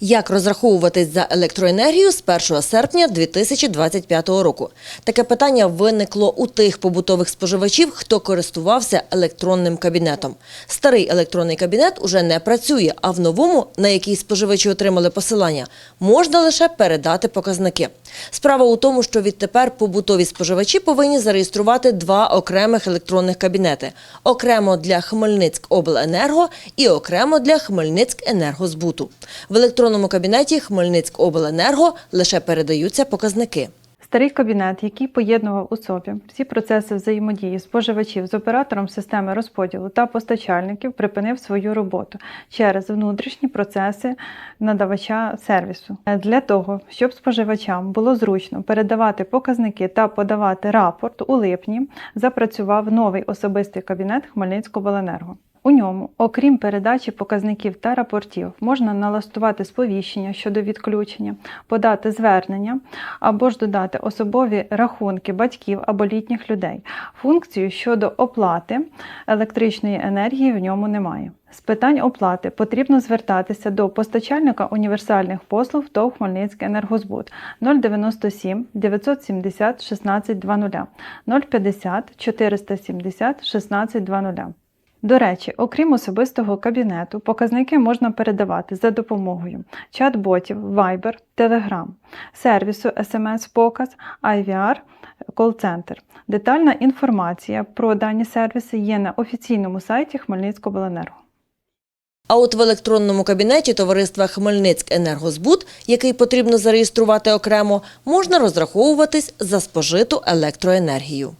Як розраховуватись за електроенергію з 1 серпня 2025 року? Таке питання виникло у тих побутових споживачів, хто користувався електронним кабінетом. Старий електронний кабінет уже не працює, а в новому, на який споживачі отримали посилання, можна лише передати показники. Справа у тому, що відтепер побутові споживачі повинні зареєструвати два окремих електронних кабінети: окремо для Хмельницькобленерго і окремо для Хмельницькенергозбуту. В електронному кабінеті Хмельницькобленерго лише передаються показники. Старий кабінет, який поєднував у собі всі процеси взаємодії споживачів з оператором системи розподілу та постачальників, припинив свою роботу через внутрішні процеси надавача сервісу. Для того, щоб споживачам було зручно передавати показники та подавати рапорт у липні, запрацював новий особистий кабінет Хмельницького Хмельницькобленерго. У ньому, окрім передачі показників та рапортів, можна налаштувати сповіщення щодо відключення, подати звернення або ж додати особові рахунки батьків або літніх людей. Функцію щодо оплати електричної енергії в ньому немає. З питань оплати потрібно звертатися до постачальника універсальних послуг ТОВ Хмельницький енергозбут 097 970 1600 050 470 1600. До речі, окрім особистого кабінету, показники можна передавати за допомогою чат-ботів, Viber, Telegram, сервісу SMS-показ, IVR, кол-центр. Детальна інформація про дані сервіси є на офіційному сайті Хмельницькобленерго. А от в електронному кабінеті товариства Хмельницькенергозбут, який потрібно зареєструвати окремо, можна розраховуватись за спожиту електроенергію.